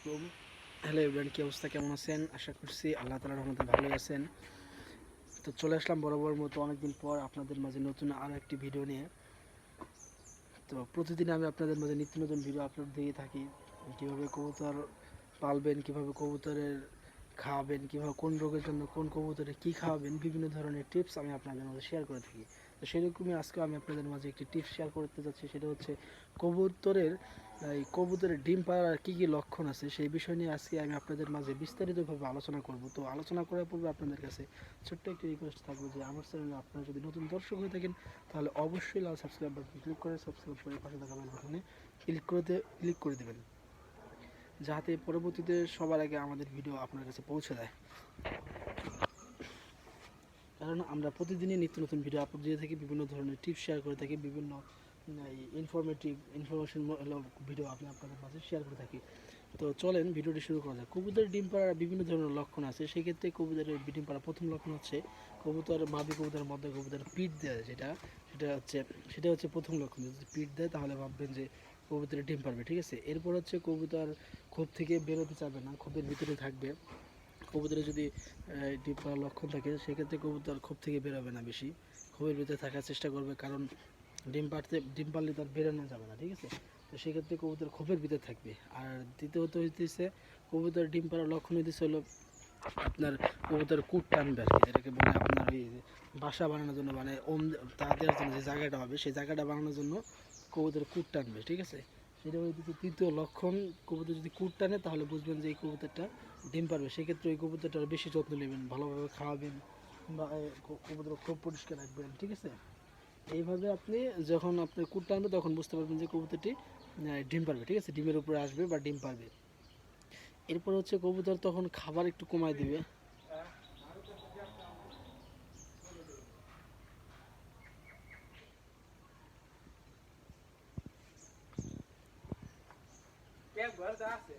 আলাইকুম। Hello everyone, কি অবস্থা? কেমন আছেন? আশা করছি আল্লাহ তালার রহমতে ভালোই আছেন। তো চলে আসলাম বরাবর মতো অনেকদিন পর আপনাদের মাঝে নতুন আরও একটি ভিডিও নিয়ে। তো প্রতিদিন আমি আপনাদের মাঝে নিত্য নতুন ভিডিও আপলোড দিয়ে থাকি। কীভাবে কবুতর পালবেন, কীভাবে কবুতরের খাওয়াবেন, কীভাবে কোন রোগের জন্য কোন কবুতরে কী খাওয়াবেন, বিভিন্ন ধরনের টিপস আমি আপনাদের মাঝে শেয়ার করে থাকি। তো সেরকমই আজকে আমি আপনাদের মাঝে একটি টিপস শেয়ার করতে যাচ্ছি, সেটা হচ্ছে কবুতরের, এই কবুতরের ডিম পাড়ার কী কী লক্ষণ আছে সেই বিষয় নিয়ে আজকে আমি আপনাদের মাঝে বিস্তারিতভাবে আলোচনা করব। তো আলোচনা করার পূর্বে আপনাদের কাছে ছোট্ট একটি রিকোয়েস্ট থাকবে যে আমার চ্যানেলে আপনারা যদি নতুন দর্শক হয়ে থাকেন, তাহলে অবশ্যই লাল সাবস্ক্রাইব বাটন ক্লিক করে সাবস্ক্রাইব করে পাশে থাকা বেল বাটনে ক্লিক করতে ক্লিক করে দেবেন। যাতে পরবর্তীতে সবার আগে আমাদের ভিডিও আপনার কাছে পৌঁছে দেয়। কারণ আমরা প্রতিদিনই নিত্য নতুন ভিডিও আপলোড দিয়ে থাকি, বিভিন্ন ধরনের টিপস শেয়ার করে থাকি, বিভিন্ন ইনফরমেটিভ ইনফরমেশন ভিডিও আমি আপনাদের মাঝে শেয়ার করে থাকি। তো চলেন ভিডিওটি শুরু করা যাক। কবুতরের ডিম পাড়ার বিভিন্ন ধরনের লক্ষণ আছে। সেক্ষেত্রে কবুতরের ডিম পাড়ার প্রথম লক্ষণ হচ্ছে কবুতর, মাদি কবুতরের মধ্যে কবুতর পিঠ দেয় যেটা, সেটা হচ্ছে সেটা হচ্ছে প্রথম লক্ষণ। যদি পিঠ দেয় তাহলে ভাববেন যে কবুতরের ডিম পারবে ঠিক আছে? এরপর হচ্ছে কবুতর খোপ থেকে বেরোতে চাবে না, খোপের ভিতরে থাকবে। কবুতরে যদি ডিম পাড়ার লক্ষণ থাকে, সেক্ষেত্রে কবুতর খোপ থেকে বেরোবে না বেশি। খোপের ভিতরে থাকার চেষ্টা করবে, কারণ ডিম পাড়তে, ডিম পারলে তার বেরোনো যাবে না, ঠিক আছে? তো সেক্ষেত্রে কবুতর খোপের ভিতরে থাকবে। আর দ্বিতীয়ত হইতেছে, কবুতর ডিম পাড়ার লক্ষণ হইতেছে হলো আপনার কবুতর কুট টানবে আর কি, যেটাকে বলে আপনার ওই বাসা বানানোর জন্য মানে ওম তাদের জন্য যে জায়গাটা হবে, সেই জায়গাটা বানানোর জন্য কবুতর কুট টানবে, ঠিক আছে? সেটা হইতেছে তৃতীয় লক্ষণ। কবুতর যদি কুট টানে, তাহলে বুঝবেন যে এই কবুতরটা ডিম পারবে। সেক্ষেত্রে ওই কবুতরটার বেশি যত্ন নেবেন, ভালোভাবে খাওয়াবেন বা কবুতর খুব পরিষ্কার রাখবেন, ঠিক আছে? এইভাবে আপনি যখন আপনি কুট টানবে, তখন বুঝতে পারবেন যে কবুতরটি ডিম পারবে, ঠিক আছে? ডিমের উপরে আসবে বা ডিম পারবে। এরপর হচ্ছে কবুতর তখন খাবার একটু কমায় দিবে। ભરદાસે